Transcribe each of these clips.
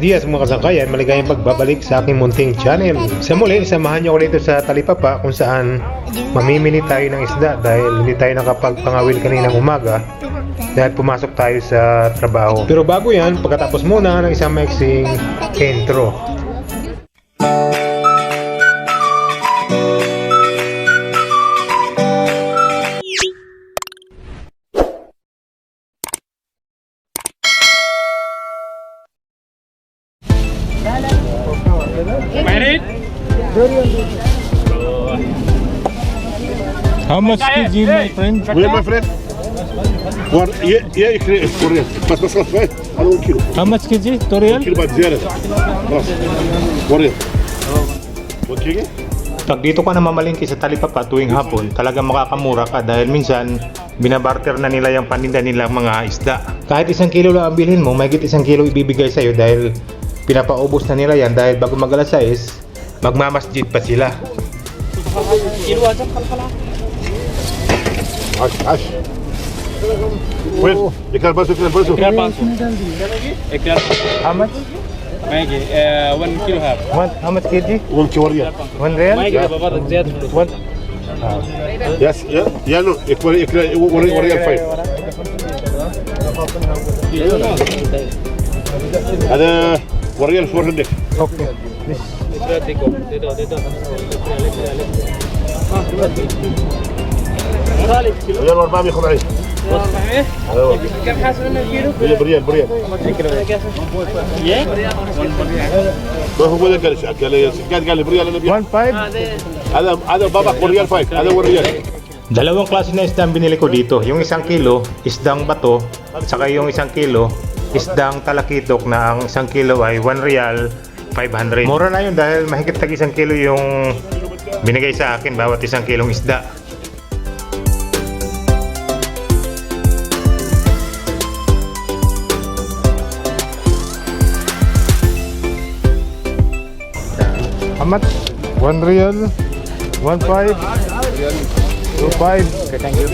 Diaz mga kasangkayan, maligayang pagbabalik sa aking munting channel. Sa muli, samahan niyo ako dito sa Talipapa kung saan mamimili tayo ng isda dahil hindi tayo nakapagpangawil kaninang umaga dahil pumasok tayo sa trabaho. Pero bago yan, pagkatapos muna ng isang maiksing intro. How much did you, my friend? Where, my friend? One, yeah, yeah, Korean. But that's not right. I don't kill. How much kg? Toriel? Kill about zero. Korean. What kg? Pag dito ka na mamalingki sa talipapa tuwing hapon, talagang makakamura ka dahil minsan binabarter na nila yung paninda nilang mga isda. Kahit isang kilo lang ang bilhin mo, may isang kilo ibibigay sa'yo dahil pinapaubos na nila yan dahil bago mag alas 6, Magmamasjid pa sila. عش عش. وين؟ يكرر وريال 5 هذا. وريال 400 أوكي Dito, dito, dito. ريال و400 خذ عيش ايوه كم حاسب انه كيلو؟ بريال بريال ما هو ولا قال شعك قال لي قال لي بريال انا بيع 1.5 هذا هذا بابا ريال 5 هذا هو الريال Dalawang klase na isda ang binili ko dito. Yung isang kilo, isdang bato, at saka yung isang kilo, isdang talakitok na ang isang kilo ay 1 real 500. Mura na yun dahil mahigit tag isang kilo yung binigay sa akin bawat isang kilong isda. How much? One real? One five? Two five? Okay, thank you.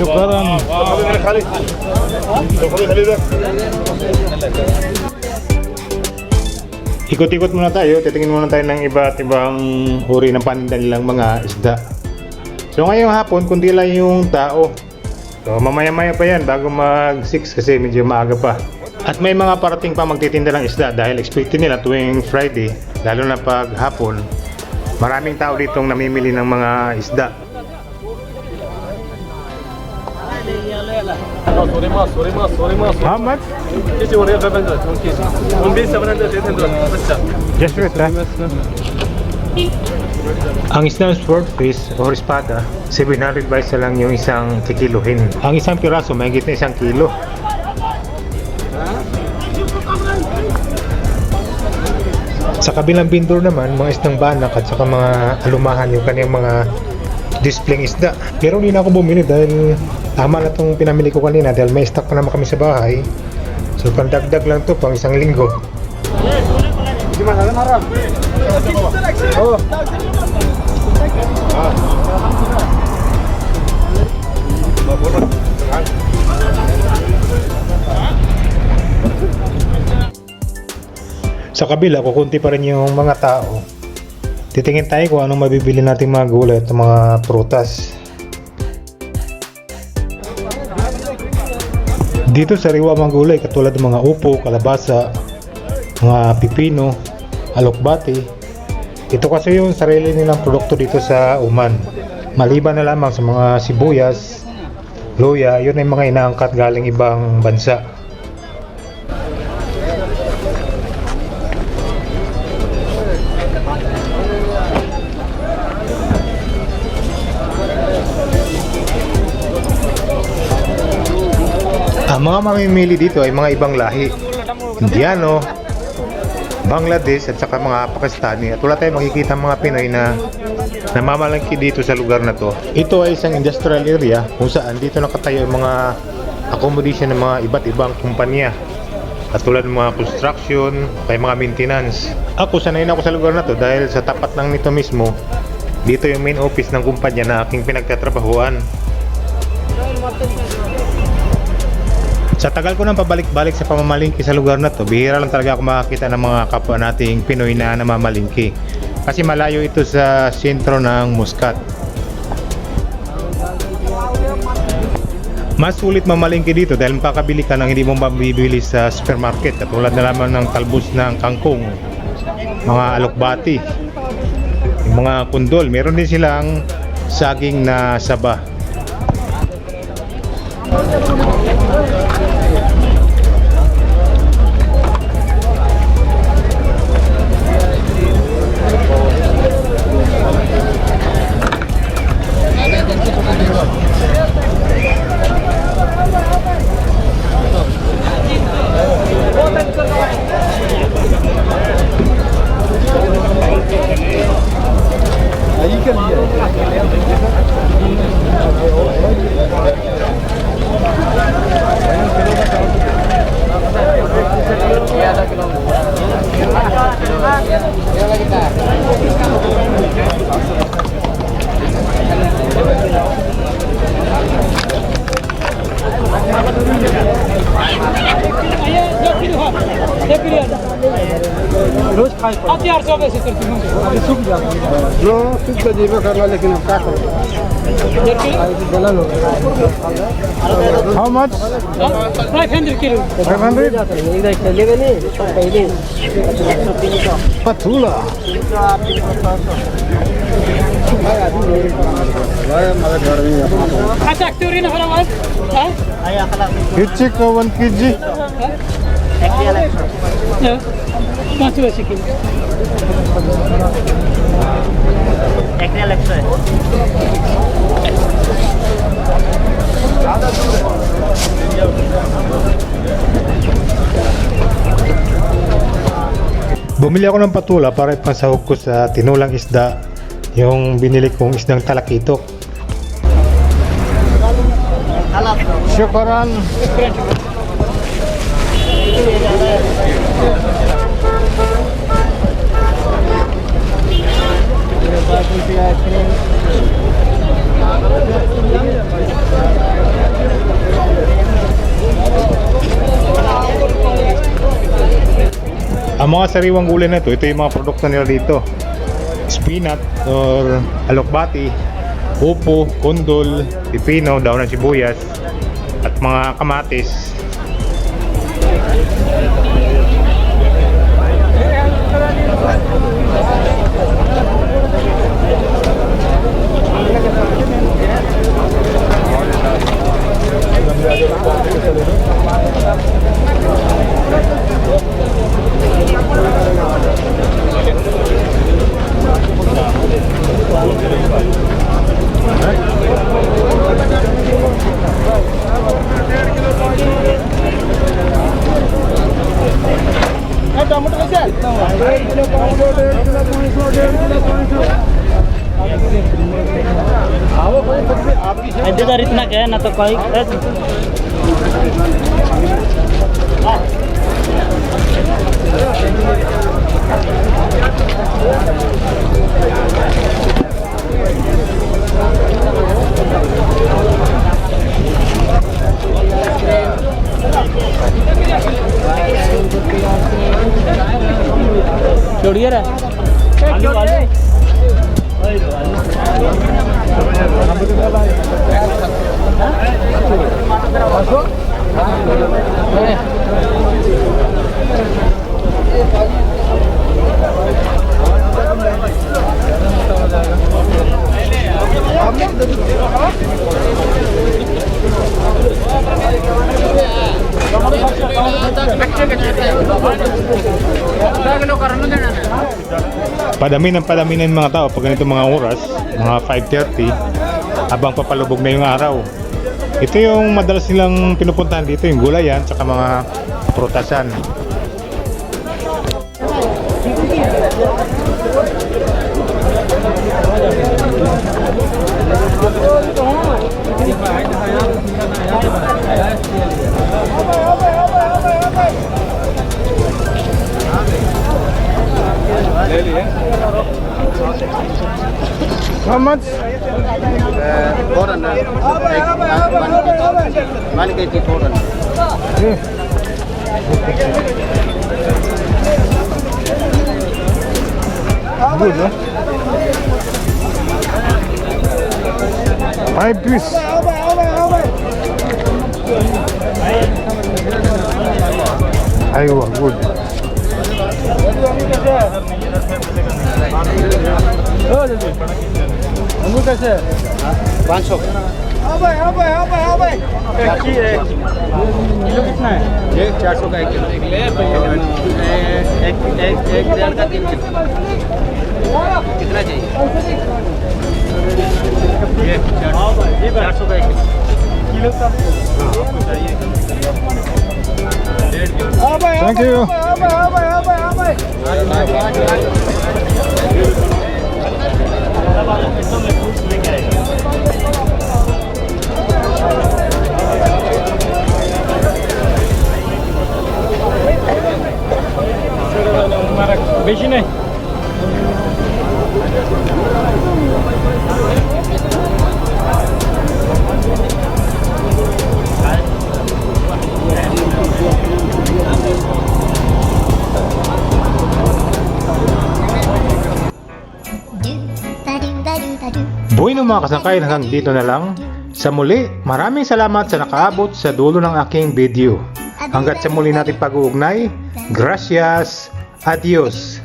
Shukran. Ikot-ikot muna tayo, titingin muna tayo ng iba't ibang uri ng paninda nilang mga isda. So ngayong hapon, kundi lang yung tao. So mamaya-maya pa yan bago mag 6 kasi medyo maaga pa. At may mga parating pa magtitinda ng isda dahil expected nila tuwing Friday, lalo na pag hapon, maraming tao ditong namimili ng mga isda. How much? kg 1,500. 1 kg. 1,700, 800. Basta. Just wait ha. Ang isang swordfish o espada, 700 bites na lang yung isang kikiluhin. Ang isang piraso, may na isang kilo. Sa kabilang bindor naman, mga isdang banak at saka mga alumahan yung kanyang mga displaying isda. Pero hindi na ako bumili dahil tama na itong pinamili ko kanina dahil may stock pa naman kami sa bahay. So pandagdag lang to pang isang linggo. Sa kabila, kukunti pa rin yung mga tao. Titingin tayo kung anong mabibili natin mga gulay at mga prutas. Dito sa riwa mga gulay katulad ng mga upo, kalabasa, mga pipino, alokbati. Ito kasi yung sarili nilang produkto dito sa Uman. Maliban na lamang sa mga sibuyas, luya, yun ay mga inaangkat galing ibang bansa. Ang mga mamimili dito ay mga ibang lahi. Indiano, Bangladesh at saka mga Pakistani at wala tayong makikita mga Pinoy na namamalangki dito sa lugar na to. Ito ay isang industrial area kung saan dito nakatayo yung mga accommodation ng mga iba't ibang kumpanya at tulad ng mga construction, kay mga maintenance. Ako sanay na ako sa lugar na to dahil sa tapat lang nito mismo, dito yung main office ng kumpanya na aking pinagtatrabahuan. Sa tagal ko nang pabalik-balik sa pamamalingki sa lugar na to, bihira lang talaga ako makakita ng mga kapwa nating Pinoy na namamalingki. Kasi malayo ito sa sentro ng Muscat. Mas sulit mamalingki dito dahil makakabili ka ng hindi mo mabibili sa supermarket. Katulad na lamang ng talbos ng kangkong, mga alokbati, mga kundol. Meron din silang saging na saba. हथियार सौ वैसे सूख जाएगा सूख तो जीवे करना लेकिन अब क्या करें how much five hundred kilo five hundred पथूला अच्छा टूरी नंबर आवाज़ हिच्ची को वन कीजिए পাঁচশো কিলো একনে লাগছে Bumili ako ng patula para ipasahog ko sa tinulang isda yung binili kong isdang talakitok. Syukuran. Syukuran. Ang mga sariwang gulay na ito, ito yung mga produkto nila dito. Spinat or alokbati, upo, kundol, pipino, daon ng sibuyas, at mga kamatis. Thank you. इतना क्या है ना तो कोई Padami ng padami ng mga tao pag ganito mga oras, mga 5.30, habang papalubog na yung araw. Ito yung madalas nilang pinupuntahan dito, yung gulayan, tsaka mga prutasan. 소는. 네. 뭐죠? 마이 피스. 아이고, 뭐. 어, 저기. 안 가세. 반쪽. Kilo कितना है? ये चार सौ का एक किलो। एक एक एक डेढ़ का तीन किलो। कितना चाहिए? चार चार सौ का एक किलो। किलो का Thank you. Beşi ne? Bueno mga kasangkay, hanggang dito na lang. Sa muli, maraming salamat sa nakaabot sa dulo ng aking video. Hanggat sa muli natin pag-uugnay, gracias! Adios.